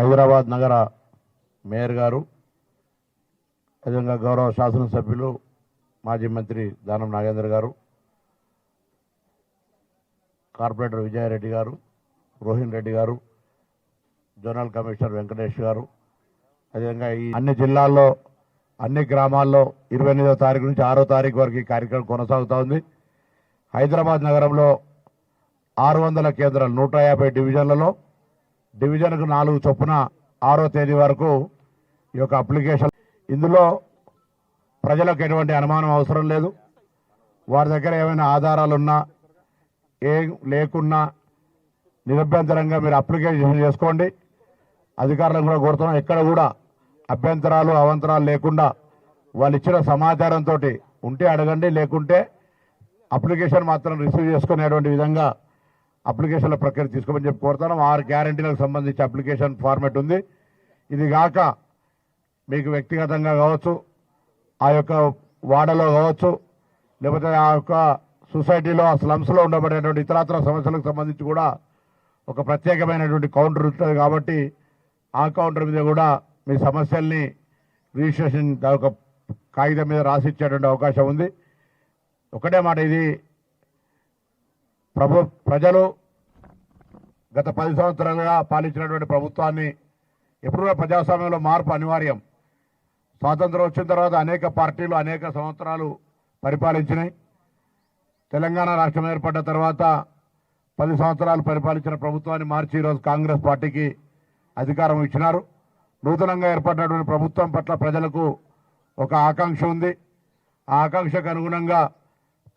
హైదరాబాద్ నగర మేయర్ గారు అదేవిధంగా గౌరవ శాసనసభ్యులు మాజీ మంత్రి దానం నాగేంద్ర గారు కార్పొరేటర్ విజయారెడ్డి గారు రోహిన్ రెడ్డి గారు జోనల్ కమిషనర్ వెంకటేష్ గారు అదేవిధంగా ఈ అన్ని జిల్లాల్లో అన్ని గ్రామాల్లో ఇరవై ఎనిమిదో తారీఖు నుంచి ఆరో తారీఖు వరకు ఈ కార్యక్రమం కొనసాగుతూ ఉంది. హైదరాబాద్ నగరంలో ఆరు వందల కేంద్రాలు నూట యాభై డివిజన్లలో డివిజన్కు నాలుగు చొప్పున ఆరో తేదీ వరకు ఈ యొక్క అప్లికేషన్ ఇందులో ప్రజలకు ఎటువంటి అనుమానం అవసరం లేదు. వారి దగ్గర ఏమైనా ఆధారాలున్నా ఏ లేకున్నా నిరభ్యంతరంగా మీరు అప్లికేషన్ చేసుకోండి. అధికారులను కూడా కోరుతున్నాం. ఎక్కడ కూడా అభ్యంతరాలు అవంతరాలు లేకుండా వాళ్ళు ఇచ్చిన సమాచారంతో ఉంటే అడగండి. లేకుంటే అప్లికేషన్ మాత్రం రిసీవ్ చేసుకునేటువంటి విధంగా అప్లికేషన్ల ప్రక్రియ తీసుకోమని చెప్పి కోరుతున్నాం. ఆరు గ్యారంటీలకు సంబంధించి అప్లికేషన్ ఫార్మెట్ ఉంది. ఇది కాక మీకు వ్యక్తిగతంగా కావచ్చు ఆ యొక్క వాడలో కావచ్చు లేకపోతే ఆ యొక్క సొసైటీలో ఆ స్లమ్స్లో ఉండబడేటువంటి ఇతరత్ర సమస్యలకు సంబంధించి కూడా ఒక ప్రత్యేకమైనటువంటి కౌంటర్ ఉంటుంది కాబట్టి ఆ కౌంటర్ మీద కూడా మీ సమస్యల్ని రిజిస్ట్రేషన్ ఒక కాగితం మీద రాసి ఇచ్చేటువంటి అవకాశం ఉంది. ఒకటే మాట ఇది ప్రభు ప్రజలు గత పది సంవత్సరాలుగా పాలించినటువంటి ప్రభుత్వాన్ని ఎప్పుడు కూడా ప్రజాస్వామ్యంలో మార్పు అనివార్యం. స్వాతంత్రం వచ్చిన తర్వాత అనేక పార్టీలు అనేక సంవత్సరాలు పరిపాలించినాయి. తెలంగాణ రాష్ట్రం ఏర్పడ్డ తర్వాత పది సంవత్సరాలు పరిపాలించిన ప్రభుత్వాన్ని మార్చి ఈరోజు కాంగ్రెస్ పార్టీకి అధికారం ఇచ్చినారు. నూతనంగా ఏర్పడినటువంటి ప్రభుత్వం పట్ల ప్రజలకు ఒక ఆకాంక్ష ఉంది. ఆ ఆకాంక్షకు అనుగుణంగా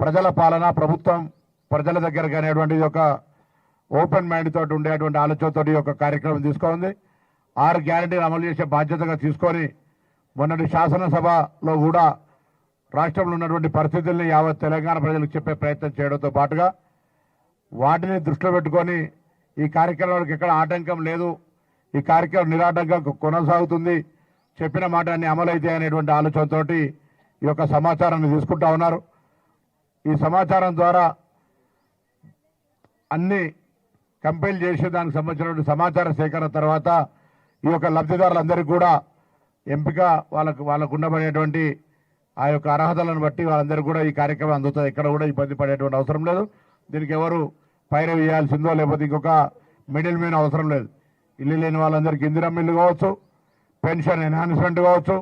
ప్రజల పాలన ప్రభుత్వం ప్రజల దగ్గర అనేటువంటి ఒక ఓపెన్ మైండ్ తోటి ఉండేటువంటి ఆలోచనతోటి ఒక కార్యక్రమం తీసుకుంది ఆరు గ్యారంటీలు అమలు చేసే బాధ్యతగా తీసుకొని మొన్నటి శాసనసభలో కూడా రాష్ట్రంలో ఉన్నటువంటి పరిస్థితుల్ని యావత్ తెలంగాణ ప్రజలకు చెప్పే ప్రయత్నం చేయడంతో పాటుగా వాటిని దృష్టిలో పెట్టుకొని ఈ కార్యక్రమానికి ఎక్కడ ఆటంకం లేదు ఈ కార్యక్రమం నిరాటంకంగా కొనసాగుతుంది చెప్పిన మాట అన్ని అమలైతే అనేటువంటి ఆలోచనతోటి ఈ యొక్క సమాచారాన్ని తీసుకుంటా ఉన్నారు. ఈ సమాచారం ద్వారా అన్ని కంపైల్ చేసి దానికి సంబంధించినటువంటి సమాచార సేకరణ తర్వాత ఈ యొక్క లబ్ధిదారులందరికీ కూడా ఎంపిక వాళ్ళకు వాళ్ళకు ఉండబడేటువంటి ఆ యొక్క అర్హతలను బట్టి వాళ్ళందరికీ కూడా ఈ కార్యక్రమం అందుతుంది. ఎక్కడ కూడా ఇబ్బంది పడేటువంటి అవసరం లేదు. దీనికి ఎవరు పైరవి చేయాల్సిందో లేకపోతే ఇంకొక మిడిల్ మీన్ అవసరం లేదు. ఇల్లు లేని వాళ్ళందరికీ ఇందిరం ఇల్లు కావచ్చు పెన్షన్ ఎన్హాన్స్మెంట్ కావచ్చు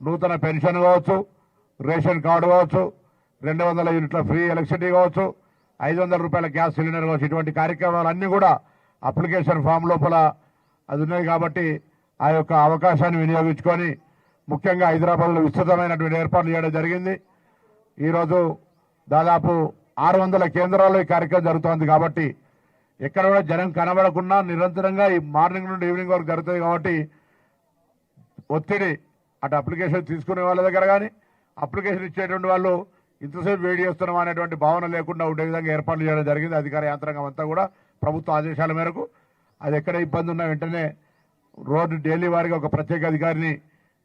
నూతన పెన్షన్ కావచ్చు రేషన్ కార్డు కావచ్చు రెండు వందల యూనిట్ల ఫ్రీ ఎలక్ట్రిసిటీ కావచ్చు ఐదు వందల రూపాయల గ్యాస్ సిలిండర్ కావచ్చు ఇటువంటి కార్యక్రమాలన్నీ కూడా అప్లికేషన్ ఫామ్ లోపల అది ఉన్నాయి కాబట్టి ఆ యొక్క అవకాశాన్ని వినియోగించుకొని ముఖ్యంగా హైదరాబాద్లో విస్తృతమైనటువంటి ఏర్పాట్లు చేయడం జరిగింది. ఈరోజు దాదాపు ఆరు వందల కేంద్రాల్లో ఈ కార్యక్రమం జరుగుతోంది కాబట్టి ఎక్కడ కూడా జనం కనబడకుండా నిరంతరంగా ఈ మార్నింగ్ నుండి ఈవినింగ్ వరకు జరుగుతుంది కాబట్టి ఒత్తిడి అటు అప్లికేషన్ తీసుకునే వాళ్ళ దగ్గర కానీ అప్లికేషన్ ఇచ్చేటువంటి వాళ్ళు ఇంతసేపు వేడి చేస్తున్నాం అనేటువంటి భావన లేకుండా ఉండే విధంగా ఏర్పాట్లు చేయడం జరిగింది. అధికార యంత్రాంగం అంతా కూడా ప్రభుత్వ ఆదేశాల మేరకు. అది ఎక్కడ ఇబ్బంది ఉన్నా వెంటనే రోడ్డు డైలీ వారికి ఒక ప్రత్యేక అధికారిని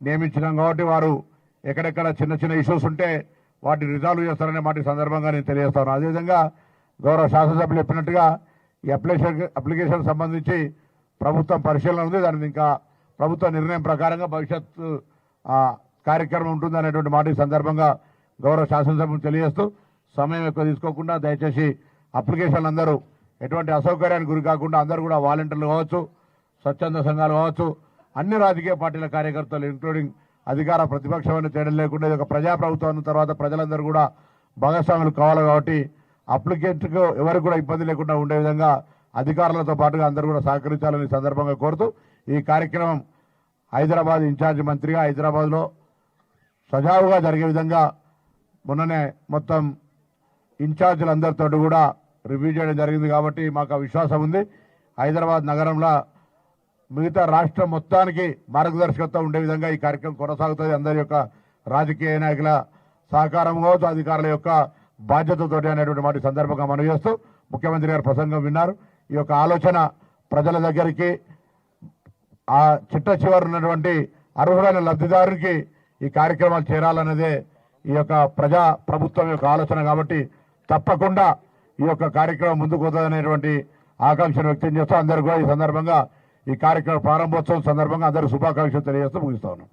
నియమించినాం కాబట్టి వారు ఎక్కడెక్కడ చిన్న చిన్న ఇష్యూస్ ఉంటే వాటిని రిజాల్వ్ చేస్తారనే మాట సందర్భంగా నేను తెలియజేస్తాను అదేవిధంగా గౌరవ శాసనసభ్యులు చెప్పినట్టుగా ఈ అప్లికేషన్ అప్లికేషన్ సంబంధించి ప్రభుత్వం పరిశీలన ఉంది. దాని ఇంకా ప్రభుత్వ నిర్ణయం ప్రకారంగా భవిష్యత్తు కార్యక్రమం ఉంటుంది అనేటువంటి మాట ఈ సందర్భంగా గౌరవ శాసనసభ్యులు తెలియజేస్తూ సమయం ఎక్కువ తీసుకోకుండా దయచేసి అప్లికేషన్లు అందరూ ఎటువంటి అసౌకర్యానికి గురి కాకుండా అందరూ కూడా వాలంటీర్లు కావచ్చు స్వచ్ఛంద సంఘాలు కావచ్చు అన్ని రాజకీయ పార్టీల కార్యకర్తలు ఇంక్లూడింగ్ అధికార ప్రతిపక్షమైన తేడా లేకుండా ఇది ఒక ప్రజాప్రభుత్వం తర్వాత ప్రజలందరూ కూడా భాగస్వాములు కావాలి కాబట్టి అప్లికెంట్కు ఎవరికి కూడా ఇబ్బంది లేకుండా ఉండే విధంగా అధికారులతో పాటుగా అందరూ కూడా సహకరించాలని సందర్భంగా కోరుతూ ఈ కార్యక్రమం హైదరాబాద్ ఇన్ఛార్జ్ మంత్రిగా హైదరాబాద్లో సజావుగా జరిగే విధంగా మొన్ననే మొత్తం ఇన్ఛార్జీలందరితో కూడా రివ్యూ చేయడం జరిగింది కాబట్టి మాకు ఆ విశ్వాసం ఉంది. హైదరాబాద్ నగరంలో మిగతా రాష్ట్రం మొత్తానికి మార్గదర్శకత్వం ఉండే విధంగా ఈ కార్యక్రమం కొనసాగుతుంది. అందరి యొక్క రాజకీయ నాయకుల సహకారం కావచ్చు అధికారుల యొక్క బాధ్యతతో అనేటువంటి మాట సందర్భంగా మనం చేస్తూ ముఖ్యమంత్రి గారు ప్రసంగం విన్నారు. ఈ యొక్క ఆలోచన ప్రజల దగ్గరికి ఆ చిట్ట చివరి ఉన్నటువంటి అర్హులైన లబ్ధిదారునికి ఈ కార్యక్రమాలు చేరాలన్నదే ఈ యొక్క ప్రజా ప్రభుత్వం యొక్క ఆలోచన కాబట్టి తప్పకుండా ఈ యొక్క కార్యక్రమం ముందుకు పోతుందనేటువంటి ఆకాంక్షను వ్యక్తం చేస్తూ అందరూ కూడా ఈ సందర్భంగా ఈ కార్యక్రమ ప్రారంభోత్సవం సందర్భంగా అందరూ శుభాకాంక్షలు తెలియజేస్తూ ముగిస్తా ఉన్నాం.